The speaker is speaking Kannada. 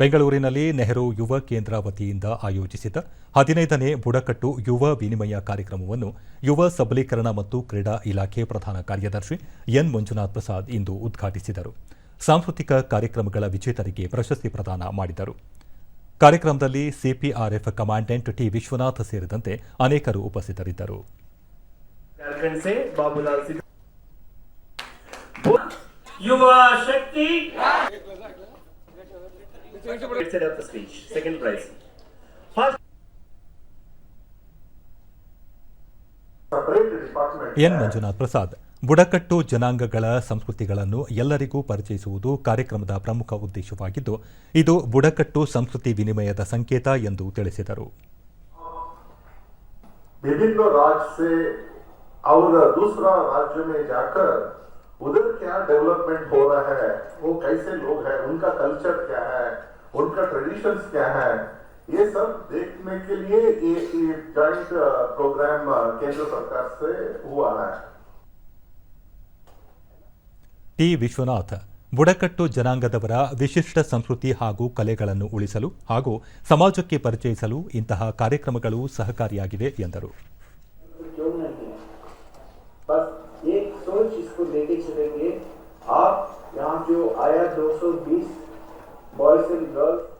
ಬೆಂಗಳೂರಿನಲ್ಲಿ ನೆಹರು ಯುವ ಕೇಂದ್ರ ವತಿಯಿಂದ ಆಯೋಜಿಸಿದ ಹದಿನೈದನೇ ಬುಡಕಟ್ಟು ಯುವ ವಿನಿಮಯ ಕಾರ್ಯಕ್ರಮವನ್ನು ಯುವ ಸಬಲೀಕರಣ ಮತ್ತು ಕ್ರೀಡಾ ಇಲಾಖೆ ಪ್ರಧಾನ ಕಾರ್ಯದರ್ಶಿ ಎನ್ ಮಂಜುನಾಥ್ ಪ್ರಸಾದ್ ಇಂದು ಉದ್ಘಾಟಿಸಿದರು. ಸಾಂಸ್ಕೃತಿಕ ಕಾರ್ಯಕ್ರಮಗಳ ವಿಜೇತರಿಗೆ ಪ್ರಶಸ್ತಿ ಪ್ರದಾನ ಮಾಡಿದರು. ಕಾರ್ಯಕ್ರಮದಲ್ಲಿ ಸಿಪಿಆರ್ಎಫ್ ಕಮಾಂಡೆಂಟ್ ಟಿ ವಿಶ್ವನಾಥ್ ಸೇರಿದಂತೆ ಅನೇಕರು ಉಪಸ್ಥಿತರಿದ್ದರು. ಯುವ ಶಕ್ತಿ बाबूलाल सिद्ध युवा शक्ति set up the stage. Second prize. First separate department. N Manjunath Prasad ಬುಡಕಟ್ಟು ಜನಾಂಗಗಳ ಸಂಸ್ಕೃತಿಗಳನ್ನು ಎಲ್ಲರಿಗೂ ಪರಿಚಯಿಸುವುದು ಕಾರ್ಯಕ್ರಮದ ಪ್ರಮುಖ ಉದ್ದೇಶವಾಗಿದ್ದು ಇದು ಬುಡಕಟ್ಟು ಸಂಸ್ಕೃತಿ ವಿನಿಮಯದ ಸಂಕೇತ ಎಂದು ತಿಳಿಸಿದರು विभिन्न राज्य से और दूसरा राज्य में जाकर उधर क्या डेवलपमेंट हो रहा है वो कैसे लोग हैं उनका कल्चर क्या है उनका ट्रेडिशन क्या है ये सब देखने के लिए ये, ये जॉइंट प्रोग्राम केंद्र सरकार से हुआ है ಟಿ ವಿಶ್ವನಾಥ್ ಬುಡಕಟ್ಟು ಜನಾಂಗದವರ ವಿಶಿಷ್ಟ ಸಂಸ್ಕೃತಿ ಹಾಗೂ ಕಲೆಗಳನ್ನು ಉಳಿಸಲು ಹಾಗೂ ಸಮಾಜಕ್ಕೆ ಪರಿಚಯಿಸಲು ಇಂತಹ ಕಾರ್ಯಕ್ರಮಗಳು ಸಹಕಾರಿಯಾಗಿವೆ ಎಂದರು ಬಸ್ 1912